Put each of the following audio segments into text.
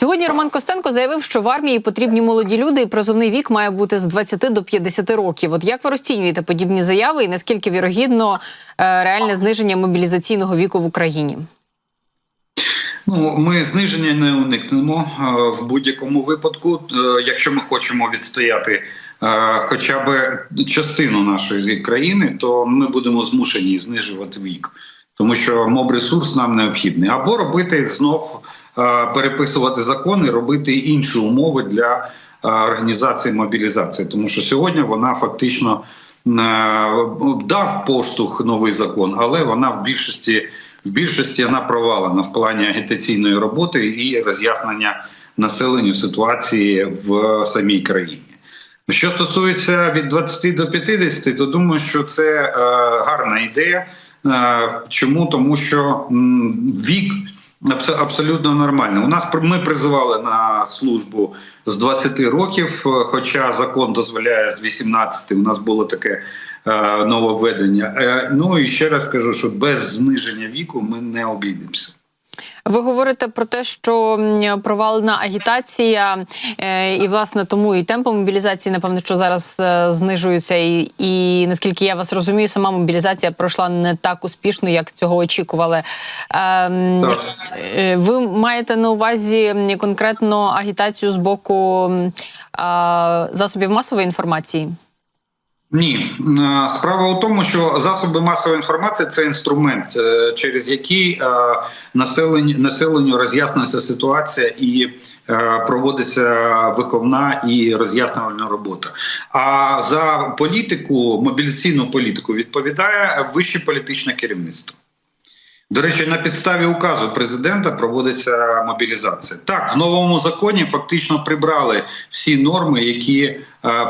Сьогодні Роман Костенко заявив, що в армії потрібні молоді люди, і призовний вік має бути з 20 до 50 років. От як ви розцінюєте подібні заяви, і наскільки вірогідно е, реальне зниження мобілізаційного віку в Україні? Ну, ми зниження не уникнемо е, в будь-якому випадку, е, якщо ми хочемо відстояти хоча б частину нашої країни, то ми будемо змушені знижувати вік, тому що моб-ресурс нам необхідний, або робити знов переписувати закони, робити інші умови для е, організації мобілізації, тому що сьогодні вона фактично е, дав поштовх новий закон, але вона в більшості в більшості вона провалена в плані агітаційної роботи і роз'яснення населенню ситуації в самій країні. Що стосується від 20 до 50, то думаю, що це е, гарна ідея. Е, чому тому, що вік абсолютно нормально. У нас ми призивали на службу з 20 років, е, хоча закон дозволяє з 18. У нас було таке е, нововведення. Е, ну і ще раз кажу, що без зниження віку ми не обійдемося. Ви говорите про те, що провалена агітація, е, і власне тому і темпи мобілізації, напевно, що зараз е, знижуються, і, і наскільки я вас розумію, сама мобілізація пройшла не так успішно, як цього очікували. Ем, Так. е, Ви маєте на увазі конкретно агітацію з боку засобів масової інформації? Ні, Е, справа у тому, що засоби масової інформації це інструмент, е, через який е, населенню населенню роз'яснюється ситуація і проводиться виховна і роз'яснювальна робота. А за політику, мобілізаційну політику відповідає вище політичне керівництво. До речі, на підставі указу президента проводиться мобілізація. Так, в новому законі фактично прибрали всі норми, які е,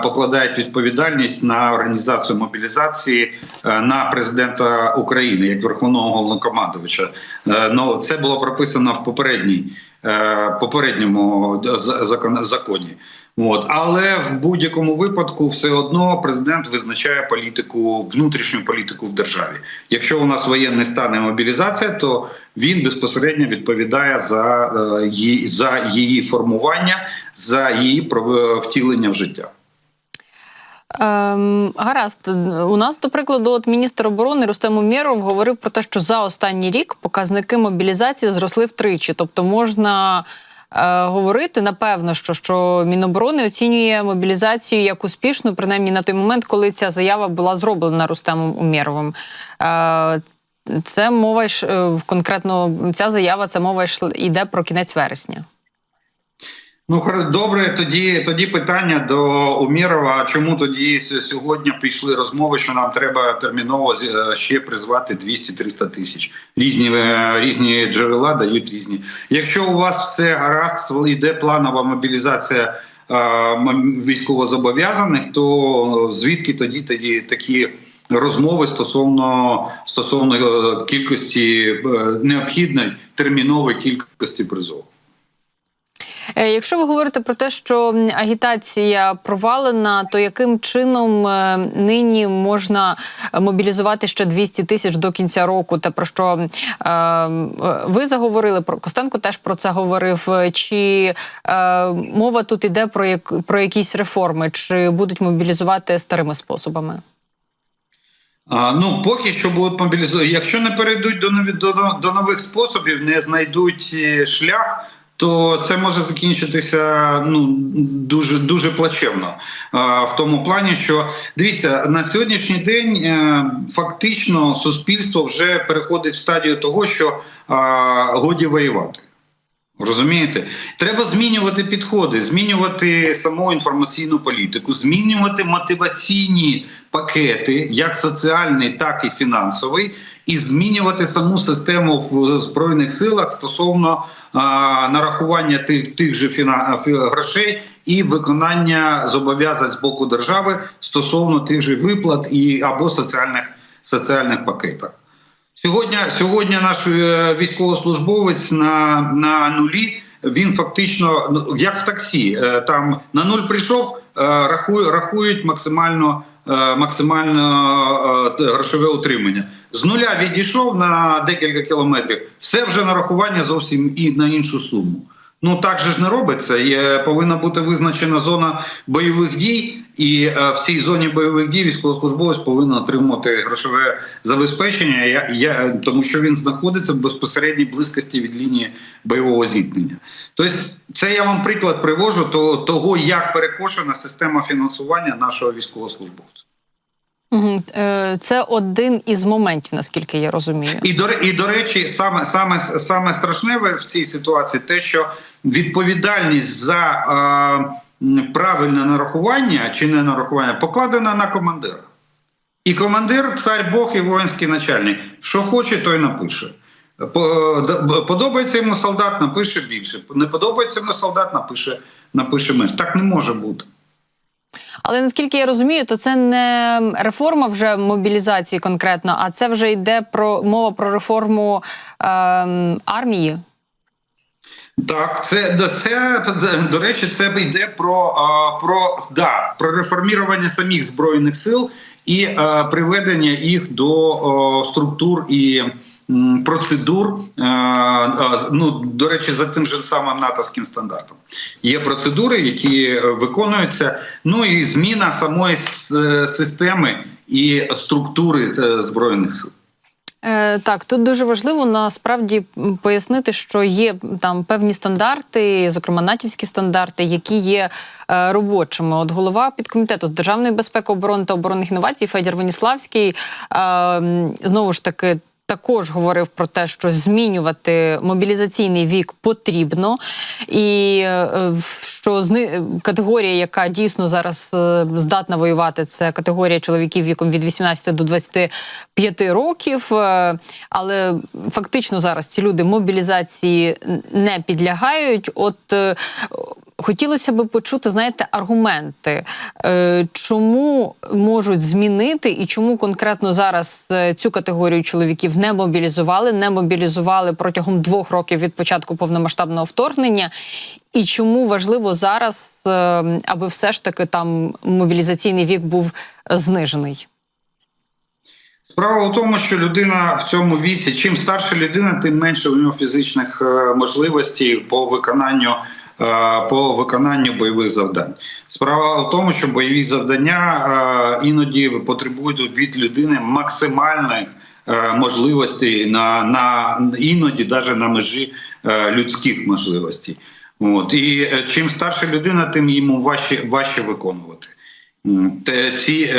покладають відповідальність на організацію мобілізації е, на президента України як верховного головнокомандувача. Е, ну це було прописано в попередній. Е, Попередньому законі, от але в будь-якому випадку все одно президент визначає політику, внутрішню політику в державі. Якщо у нас воєнний стан і мобілізація, то він безпосередньо відповідає за е, її за її формування, за її про- втілення в життя. Ем, гаразд, у нас, до прикладу, от міністр оборони Рустем Умєров говорив про те, що за останній рік показники мобілізації зросли втричі. Тобто можна е, говорити напевно, що, що Міноборони оцінює мобілізацію як успішну, принаймні на той момент, коли ця заява була зроблена Рустемом Умєровим. Е, це мова е, конкретно ця заява, це мова йде про кінець вересня. Ну добре, тоді тоді питання до Умєрова. Чому тоді сьогодні пішли розмови, що нам треба терміново е, ще призвати 200-300 тисяч? Різні е, різні джерела дають різні. Якщо у вас все гаразд, йде планова мобілізація е, військовозобов'язаних, то звідки тоді тоді такі? Розмови стосовно стосовно кількості необхідної термінової кількості призову. Е, Якщо ви говорите про те, що агітація провалена, то яким чином е, нині можна мобілізувати ще 200 тисяч до кінця року? Те про що е, е, ви заговорили про Костенко теж про це говорив. Чи мова тут іде про як про якісь реформи, чи будуть мобілізувати старими способами? А, ну поки що будуть мобілізувати. Якщо не перейдуть до нові до, до нових способів, не знайдуть шлях. То це може закінчитися ну дуже дуже плачевно в тому плані, що дивіться на сьогоднішній день е, фактично суспільство вже переходить в стадію того, що годі воювати. Розумієте, треба змінювати підходи, змінювати саму інформаційну політику, змінювати мотиваційні пакети, як соціальний, так і фінансовий, і змінювати саму систему в збройних силах стосовно а, нарахування тих тих же фіна, грошей і виконання зобов'язань з боку держави стосовно тих же виплат і або соціальних соціальних пакетах. Сьогодні, сьогодні наш е, військовослужбовець на, на нулі. Він фактично ну, як в таксі, е, там на нуль прийшов, е, рахують максимально, максимально грошове утримання. З нуля відійшов на декілька кілометрів. Все вже нарахування зовсім і на іншу суму. Ну так же ж не робиться. Є, повинна бути визначена зона бойових дій, і е, в цій зоні бойових дій військовослужбовець повинен отримати грошове забезпечення, я, я, тому що він знаходиться в безпосередній близькості від лінії бойового зіткнення. Тобто, це я вам приклад привожу то, того, як перекошена система фінансування нашого військовослужбовця. Е, Це один із моментів, наскільки я розумію. І до і до речі, саме саме саме страшне в цій ситуації, те, що відповідальність за е, правильне нарахування чи не нарахування покладена на командира. І командир, цар Бог і воїнський начальник. Що хоче, той напише. Подобається йому солдат, напише більше. Не подобається йому солдат, напише, напише менше. Так не може бути. Але наскільки я розумію, то це не реформа вже мобілізації конкретно, а це вже йде про мова про реформу ем, армії. Так, це до це до речі, це йде про, про, да, про реформування самих збройних сил і приведення їх до структур і процедур. ну до речі, за тим же самим натовським стандартом. Є процедури, які е, виконуються. Ну і зміна самої системи і структури е, збройних сил. Е, так, тут дуже важливо насправді пояснити, що є там певні стандарти, зокрема натівські стандарти, які є е, робочими. От голова підкомітету з державної безпеки, оборони та оборонних інновацій Федір Веніславський е, знову ж таки. Також говорив про те, що змінювати мобілізаційний вік потрібно, і е, що категорія, яка дійсно зараз е, здатна воювати, це категорія чоловіків віком від 18 до 25 років. Е, Але фактично зараз ці люди мобілізації не підлягають. От Хотілося би почути, знаєте, аргументи, е, чому можуть змінити і чому конкретно зараз е, цю категорію чоловіків не мобілізували, не мобілізували протягом двох років від початку повномасштабного вторгнення, і чому важливо зараз, е, аби все ж таки там мобілізаційний вік був знижений. Справа у тому, що людина в цьому віці, чим старша людина, тим менше у нього фізичних можливостей по виконанню. Е, По виконанню бойових завдань справа у тому, що бойові завдання е, іноді потребують від людини максимальних е, можливостей на, на іноді навіть на межі людських можливостей. От і чим старша людина, тим йому важче важче виконувати. Ці,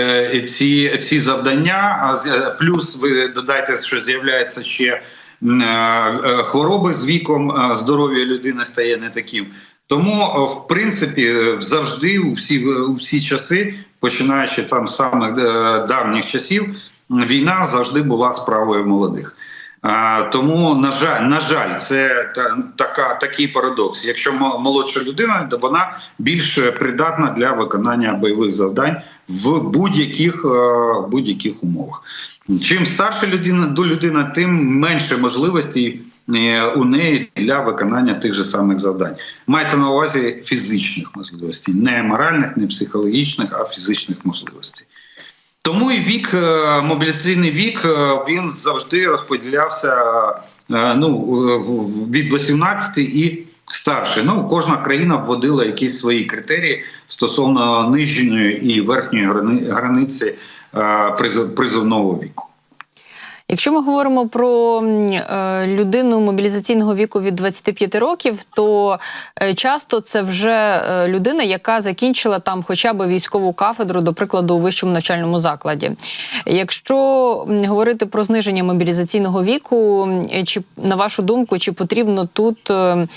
ці, ці завдання, плюс ви додайте, що з'являється ще хвороби з віком, е, здоров'я людини стає не таким. Тому, е, в принципі, е, завжди у всі, у всі часи, починаючи там з самих е, давніх часів, війна завжди була справою молодих. Тому, на жаль, на жаль, це та, така, такий парадокс. Якщо мо- молодша людина, вона більш придатна для виконання бойових завдань в будь-яких е, будь-яких умовах. Чим старша людина до людина, тим менше можливостей е, у неї для виконання тих же самих завдань. Мається на увазі фізичних можливостей, не моральних, не психологічних, а фізичних можливостей. Тому і вік, е, мобілізаційний вік, е, він завжди розподілявся ну, від 18 і старше. Ну, кожна країна вводила якісь свої критерії стосовно нижньої і верхньої границі призовного віку. Якщо ми говоримо про е, людину мобілізаційного віку від 25 років, то е, часто це вже е, людина, яка закінчила там хоча б військову кафедру, до прикладу, у вищому навчальному закладі. Якщо говорити про зниження мобілізаційного віку, чи на вашу думку, чи потрібно тут? е,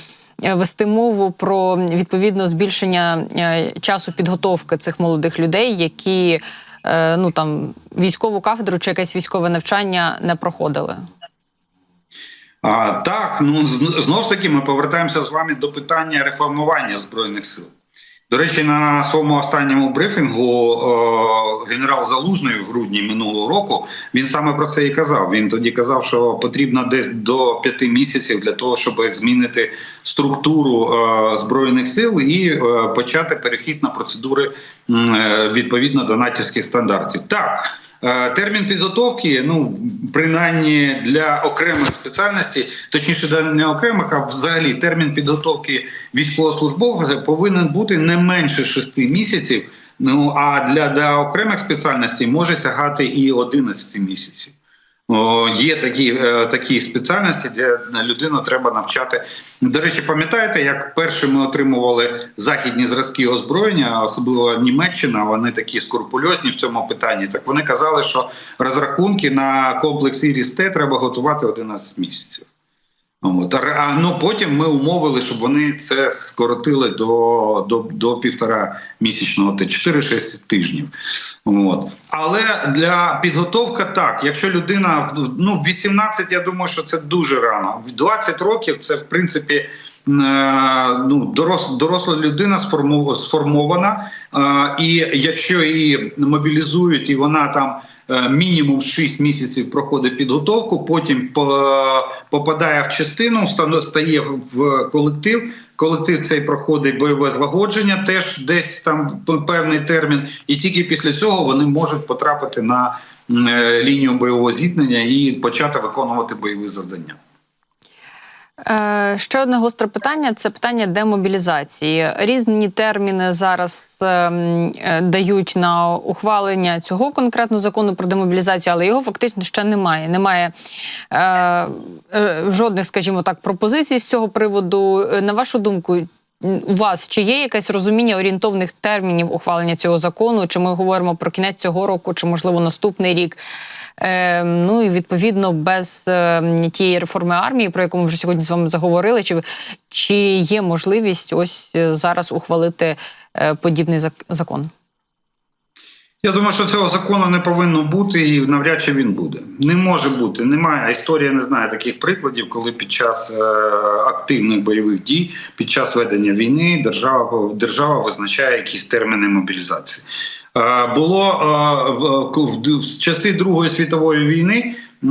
Вести мову про відповідно збільшення е, часу підготовки цих молодих людей, які е, ну там військову кафедру чи якесь військове навчання не проходили. А, так, ну знов ж таки, ми повертаємося з вами до питання реформування збройних сил. До речі, на своєму останньому брифінгу генерал Залужний в грудні минулого року він саме про це і казав. Він тоді казав, що потрібно десь до п'яти місяців для того, щоб змінити структуру е, збройних сил і е, почати перехід на процедури е, відповідно до натівських стандартів. Так. Е, Термін підготовки, ну принаймні для окремих спеціальностей, точніше не окремих, а взагалі термін підготовки військовослужбовця повинен бути не менше 6 місяців. Ну а для, для окремих спеціальностей може сягати і 11 місяців. Є такі, е, такі спеціальності, де людину треба навчати. До речі, пам'ятаєте, як перші ми отримували західні зразки озброєння, особливо Німеччина, вони такі скрупульозні в цьому питанні. Так вони казали, що розрахунки на комплекс Іріс-Т треба готувати 11 місяців. От. А ну потім ми умовили, щоб вони це скоротили до, до, до півтора місячного, 4-6 тижнів. От. Але для підготовки так, якщо людина ну, в 18, я думаю, що це дуже рано. В 20 років це в принципі. е, Ну, дорос, доросла людина сформована, е, і якщо її мобілізують, і вона там мінімум 6 місяців проходить підготовку, потім попадає в частину, стає в колектив. Колектив цей проходить бойове злагодження, теж десь там певний термін, і тільки після цього вони можуть потрапити на е, лінію бойового зіткнення і почати виконувати бойові завдання. Е, ще одне гостре питання це питання демобілізації. Різні терміни зараз ем, е, дають на ухвалення цього конкретно закону про демобілізацію, але його фактично ще немає. Немає е, жодних, скажімо так, пропозицій з цього приводу. На вашу думку, у вас чи є якесь розуміння орієнтовних термінів ухвалення цього закону? Чи ми говоримо про кінець цього року, чи можливо наступний рік? Е, ну і відповідно без е, тієї реформи армії, про яку ми вже сьогодні з вами заговорили, чи, чи є можливість ось е, зараз ухвалити е, подібний зак- закон? Я думаю, що цього закону не повинно бути, і навряд чи він буде. Не може бути. Немає історія не знає таких прикладів, коли під час е, активних бойових дій, під час ведення війни, держава держава визначає якісь терміни мобілізації. Е, було е, в, в, в часи Другої світової війни. е,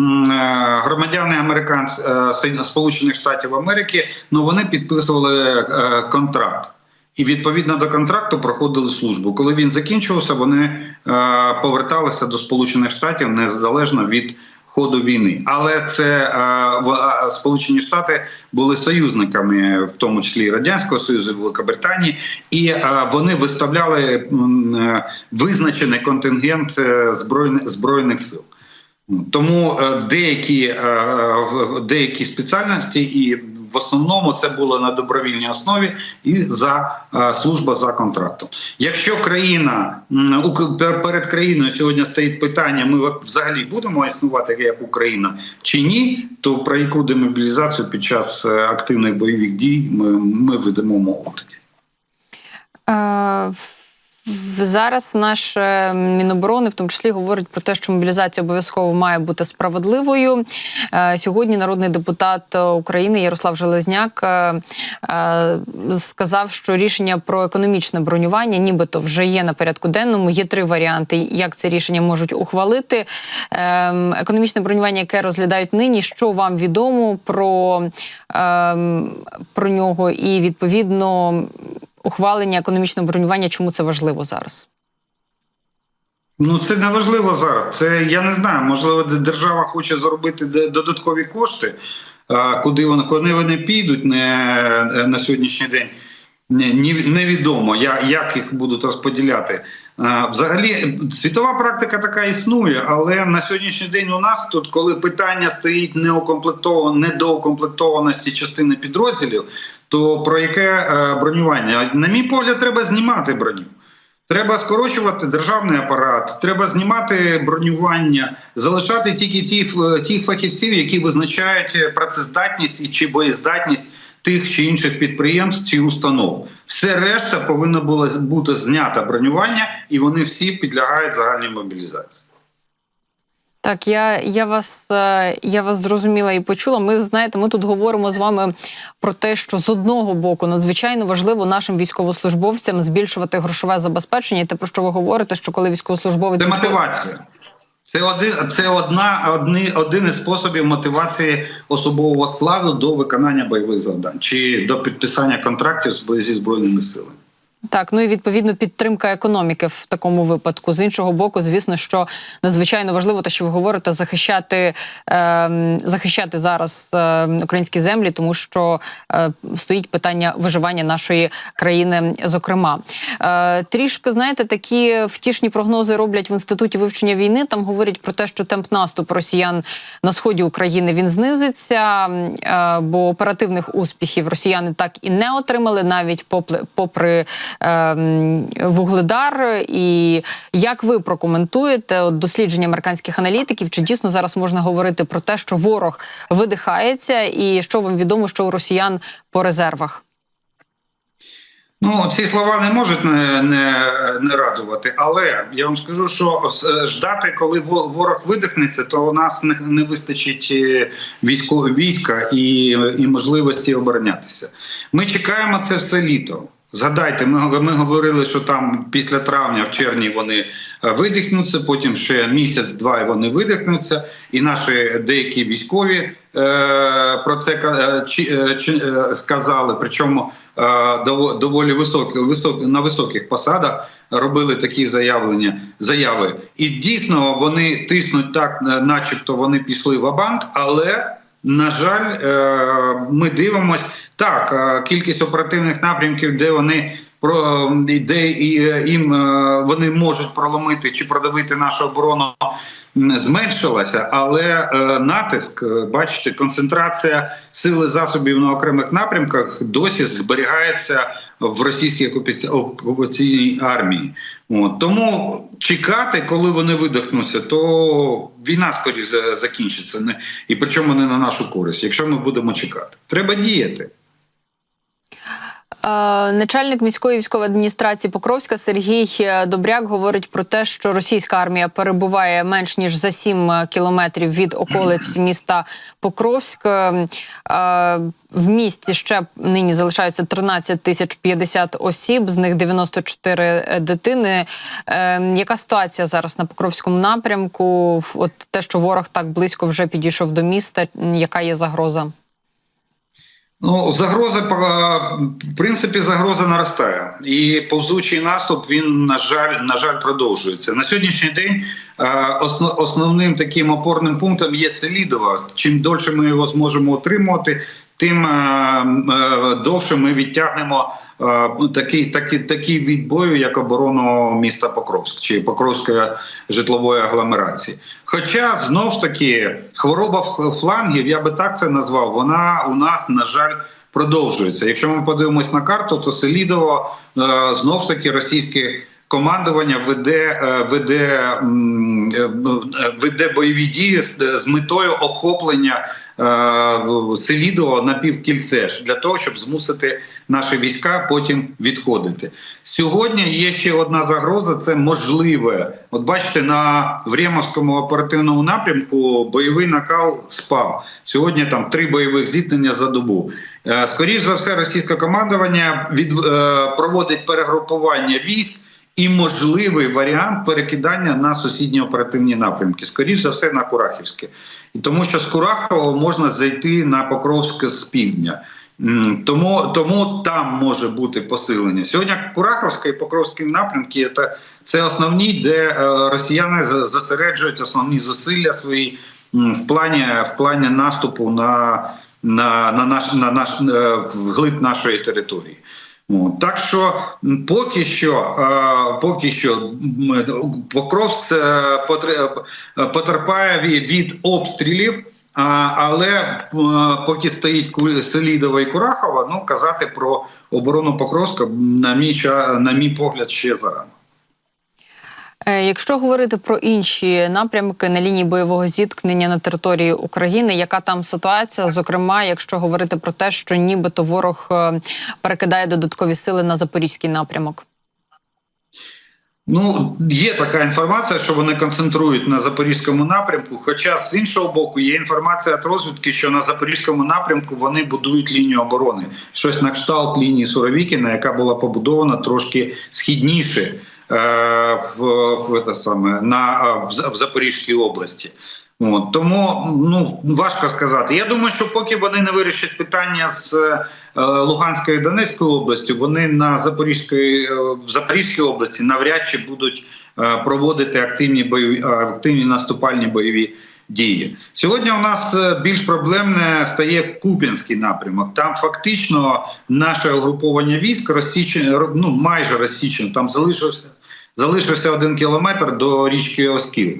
Громадяни американсь, е, Сполучених Штатів Америки ну вони підписували е, контракт і відповідно до контракту проходили службу. Коли він закінчувався, вони е, поверталися до Сполучених Штатів незалежно від ходу війни. Але це е, в, е, Сполучені Штати були союзниками, в тому числі Радянського Союзу, Великобританії, і вони виставляли визначений контингент збройних збройних сил. Тому деякі, деякі спеціальності, і в основному це було на добровільній основі і за е, служба за контрактом. Якщо країна перед країною сьогодні стоїть питання, ми взагалі будемо існувати як Україна чи ні, то про яку демобілізацію під час е, активних бойових дій ми, ми ведемо мову тоді. Зараз наш е, Міноборони в тому числі говорить про те, що мобілізація обов'язково має бути справедливою. Е, Сьогодні народний депутат України Ярослав Железняк е, е, сказав, що рішення про економічне бронювання, нібито вже є на порядку денному. Є три варіанти, як це рішення можуть ухвалити. Ем, Економічне бронювання, яке розглядають нині. Що вам відомо про, ем, про нього, і відповідно ухвалення економічного бронювання, чому це важливо зараз? Ну це не важливо зараз. Це я не знаю. Можливо, держава хоче заробити додаткові кошти. Куди вони куди вони підуть не на сьогоднішній день? Невідомо, як їх будуть розподіляти. Взагалі, світова практика така існує, але на сьогоднішній день у нас тут, коли питання стоїть неукомплектовано, недоукомплектованості частини підрозділів, то про яке е, бронювання? На мій погляд, треба знімати броню. Треба скорочувати державний апарат, треба знімати бронювання, залишати тільки ті, ті фахівців, які визначають е, працездатність чи боєздатність тих чи інших підприємств чи установ. Все решта повинно було бути знято бронювання, і вони всі підлягають загальній мобілізації. Так, я, я вас е, я вас зрозуміла і почула. Ми знаєте, ми тут говоримо з вами про те, що з одного боку надзвичайно важливо нашим військовослужбовцям збільшувати грошове забезпечення. І те, про що ви говорите, що коли військовослужбовець Це мотивація. Це один, це одна, одни, один із способів мотивації особового складу до виконання бойових завдань чи до підписання контрактів зі збройними силами. Так, ну і відповідно підтримка економіки в такому випадку. З іншого боку, звісно, що надзвичайно важливо те, що ви говорите, захищати, е, захищати зараз е, українські землі, тому що е, стоїть питання виживання нашої країни. Зокрема, е, трішки знаєте, такі втішні прогнози роблять в інституті вивчення війни. Там говорять про те, що темп наступу росіян на сході України він знизиться, е, бо оперативних успіхів росіяни так і не отримали, навіть попри, вугледар. І як ви прокоментуєте от, дослідження американських аналітиків? Чи дійсно зараз можна говорити про те, що ворог видихається, і що вам відомо, що у росіян по резервах? Ну, ці слова не можуть не, не, не радувати, але я вам скажу, що е, ждати, коли ворог видихнеться, то у нас не, не вистачить е, військового війська і, і можливості оборонятися. Ми чекаємо це все літо. Згадайте, ми, ми говорили, що там після травня, в червні вони е, видихнуться, потім ще місяць-два вони видихнуться, і наші деякі військові е, про це е, сказали. Причому доволі високі, високі на високих посадах робили такі заявлення, заяви. І дійсно вони тиснуть так, начебто вони пішли в банк але. На жаль, е, ми дивимось так. е, Кількість оперативних напрямків, де вони про де е, їм е, вони можуть проломити чи продавити нашу оборону, зменшилася, але е, натиск, бачите, концентрація сили засобів на окремих напрямках досі зберігається в російській окупаційній армії. От. Тому чекати, коли вони видихнуться, то війна скоріше закінчиться. І причому не на нашу користь, якщо ми будемо чекати. Треба діяти. Е, Начальник міської військової адміністрації Покровська Сергій е, Добряк говорить про те, що російська армія перебуває менш ніж за 7 кілометрів від околиць міста Покровськ. Е, е, В місті ще нині залишаються 13 тисяч 50 осіб, з них 94 дитини. Е, Яка ситуація зараз на Покровському напрямку? От те, що ворог так близько вже підійшов до міста, яка є загроза? Ну, загроза по- в принципі загроза наростає, і повзучий наступ він на жаль на жаль продовжується на сьогоднішній день. е, Основним таким опорним пунктом є Селідова. Чим дольше ми його зможемо отримувати, тим е, е, довше ми відтягнемо е, такий, такий, такий від бою, як оборону міста Покровськ чи Покровської житлової агломерації. Хоча знов ж таки хвороба флангів, я би так це назвав, вона у нас на жаль. Продовжується. Якщо ми подивимось на карту, то Селідово е, знов ж таки російське командування веде, е, веде, е, е, веде бойові дії з метою охоплення е, Селідово на півкільце для того, щоб змусити наші війська потім відходити. Сьогодні є ще одна загроза: це можливе. От бачите, на Времовському оперативному напрямку бойовий накал спав. Сьогодні там три бойових зіткнення за добу. Е, Скоріше за все, російське командування від, е, проводить перегрупування військ і можливий варіант перекидання на сусідні оперативні напрямки. Скоріше за все, на Курахівське. І тому що з Курахова можна зайти на Покровське з півдня. Тому, тому там може бути посилення. Сьогодні Кураховська і Покровський напрямки це, це основні, де е, росіяни зосереджують основні зусилля свої в плані, в плані наступу на, на, на наш на наш е, вглиб нашої території. От. Так що поки що, е, поки що м, Покровськ е, е, потерпає від, обстрілів. Але е, поки стоїть Селідова і Курахова, ну казати про оборону Покровська, на мій на мій погляд, ще зарано. Е, Якщо говорити про інші напрямки на лінії бойового зіткнення на території України, яка там ситуація? Зокрема, якщо говорити про те, що нібито ворог е, перекидає додаткові сили на запорізький напрямок. Ну, є така інформація, що вони концентрують на запорізькому напрямку. Хоча з іншого боку є інформація від розвідки, що на запорізькому напрямку вони будують лінію оборони. Щось на кшталт лінії Суровікіна, яка була побудована трошки східніше в, в, те саме, на, в, в Запорізькій області. От, тому ну важко сказати. Я думаю, що поки вони не вирішать питання з е, Луганської і Донецької області, вони на Запорізької е, в Запорізькій області навряд чи будуть е, проводити активні бойові активні наступальні бойові дії. Сьогодні у нас е, більш проблемне стає Куп'янський напрямок. Там фактично наше угруповання військ розсічене, ну майже розсічене. Там залишився залишився один кілометр до річки Оскіл.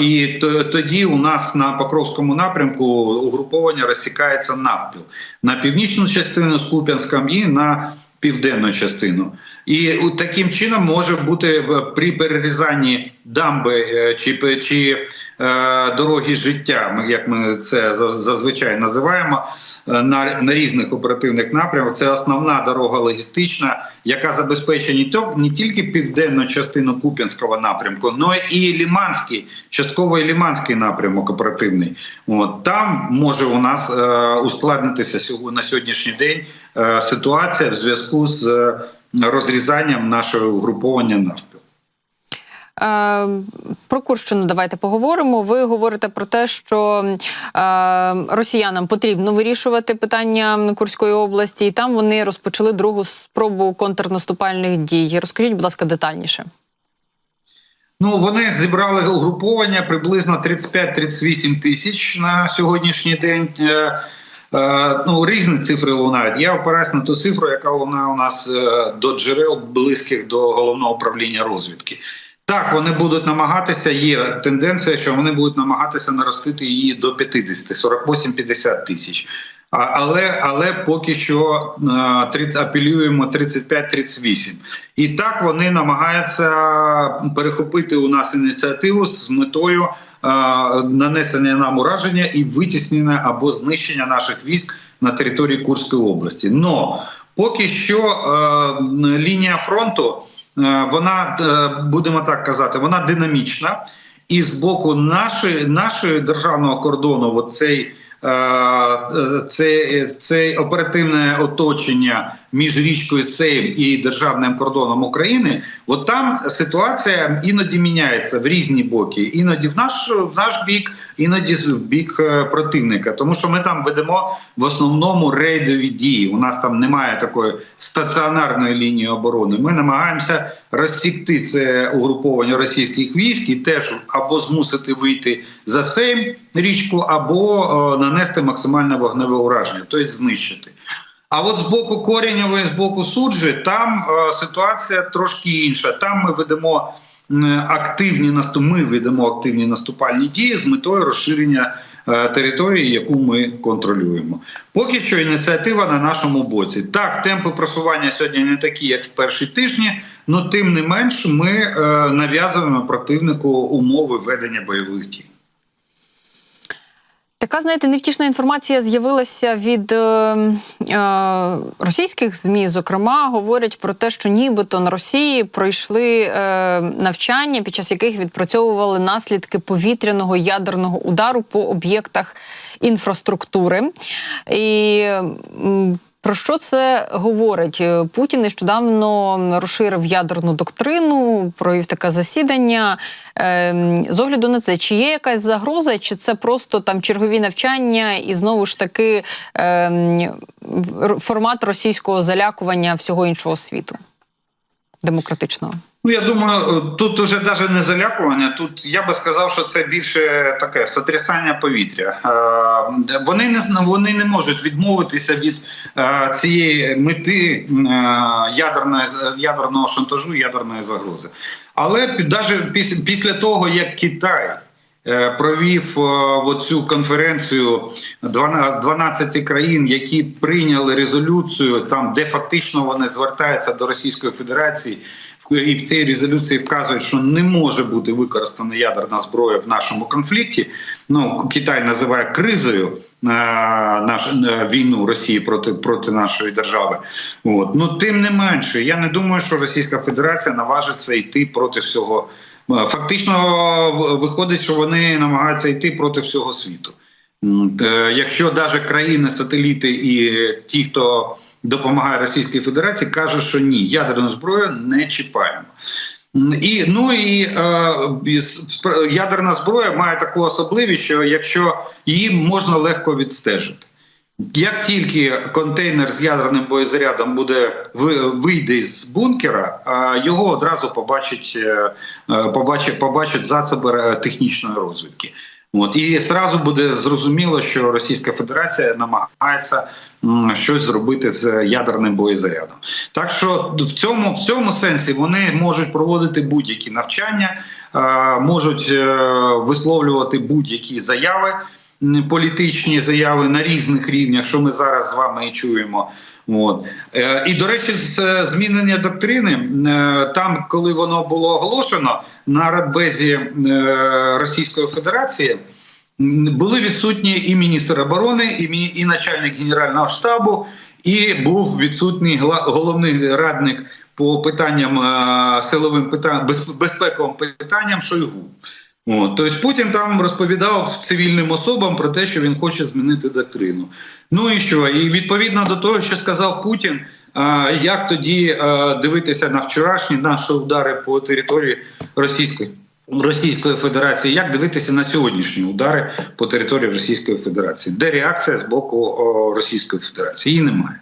І тоді у нас на Покровському напрямку угруповання розсікається навпіл на північну частину з Куп'янськом і на південну частину. І таким чином може бути е, при перерізанні дамби е, чи, чи е, дороги життя, як ми це зазвичай називаємо, е, на, на різних оперативних напрямках. Це основна дорога логістична, яка забезпечує не, тільки південну частину Куп'янського напрямку, але і Ліманський, частково і Ліманський напрямок оперативний. От там може у нас е, ускладнитися на сьогоднішній день е, ситуація в зв'язку з е, розрізанням нашого угруповання навпіл. Е, Про Курщину давайте поговоримо. Ви говорите про те, що е, росіянам потрібно вирішувати питання Курської області, і там вони розпочали другу спробу контрнаступальних дій. Розкажіть, будь ласка, детальніше. Ну вони зібрали угруповання приблизно 35-38 тисяч на сьогоднішній день. Е, е, ну, різні цифри лунають. Я опираюсь на ту цифру, яка лунає у нас е, до джерел близьких до головного управління розвідки. Так, вони будуть намагатися. Є тенденція, що вони будуть намагатися наростити її до 50, 48-50 тисяч. Але але поки що е, 30, апелюємо 35-38. І так вони намагаються перехопити у нас ініціативу з метою е, нанесення нам ураження і витіснення або знищення наших військ на території Курської області. Но поки що е, лінія фронту. Е, Вона е, будемо так казати, вона динамічна, і з боку нашої нашої державного кордону, оцей е, е, це, це оперативне оточення між річкою Сейм і державним кордоном України. От там ситуація іноді міняється в різні боки, іноді в наш в наш бік, іноді в бік е, противника, тому що ми там ведемо в основному рейдові дії. У нас там немає такої стаціонарної лінії оборони. Ми намагаємося розсікти це угруповання російських військ і теж або змусити вийти за Сейм річку, або е, нанести максимальне вогневе ураження, тобто знищити. А от з боку Коріньової, з боку суджі, там е, ситуація трошки інша. Там ми ведемо активні ми ведемо активні наступальні дії з метою розширення е, території, яку ми контролюємо. Поки що ініціатива на нашому боці. Так, темпи просування сьогодні не такі, як в перші тижні, але тим не менш ми е, нав'язуємо противнику умови ведення бойових дій. Така, знаєте, невтішна інформація з'явилася від е, е, російських ЗМІ. Зокрема, говорять про те, що нібито на Росії пройшли е, навчання, під час яких відпрацьовували наслідки повітряного ядерного удару по об'єктах інфраструктури. І про що це говорить? Е, Путін нещодавно розширив ядерну доктрину, провів таке засідання. Ем, З огляду на це, чи є якась загроза, чи це просто там чергові навчання і знову ж таки ем, формат російського залякування всього іншого світу демократичного? Ну, я думаю, тут уже навіть не залякування. Тут я би сказав, що це більше таке сотрясання повітря. Е, Вони не вони не можуть відмовитися від е, цієї мети е, ядерної ядерного шантажу, ядерної загрози. Але навіть після, після того, як Китай е, провів е, оцю конференцію 12 12 країн, які прийняли резолюцію, там де фактично вони звертаються до Російської Федерації, і в цій резолюції вказують, що не може бути використана ядерна зброя в нашому конфлікті. Ну Китай називає кризою е, наш е, війну Росії проти проти нашої держави. От ну тим не менше, я не думаю, що Російська Федерація наважиться йти проти всього. Е, Фактично виходить, що вони намагаються йти проти всього світу. Якщо навіть країни-сателіти і ті, хто допомагає Російській Федерації, кажуть, що ні, ядерну зброю не чіпаємо. І ну і е, ядерна зброя має таку особливість, що якщо її можна легко відстежити. Як тільки контейнер з ядерним боєзарядом буде вийде з бункера, його одразу побачить, е, е, побачить, засоби е, технічної розвідки. От і зразу буде зрозуміло, що Російська Федерація намагається щось зробити з ядерним боєзарядом. Так що в цьому в цьому сенсі вони можуть проводити будь-які навчання, е, можуть е, висловлювати будь-які заяви політичні заяви на різних рівнях, що ми зараз з вами і чуємо. От е, і до речі, змінення доктрини там, коли воно було оголошено на радбезі Російської Федерації. Були відсутні і міністр оборони, і, і начальник генерального штабу, і був відсутній головний радник по питанням е, силовим питанням безпековим питанням Шойгу. От, тобто Путін там розповідав цивільним особам про те, що він хоче змінити доктрину. Ну і що? І відповідно до того, що сказав Путін, а, як тоді а, дивитися на вчорашні наші удари по території Російської Російської Федерації, як дивитися на сьогоднішні удари по території Російської Федерації? Де реакція з боку Російської Федерації? Її немає.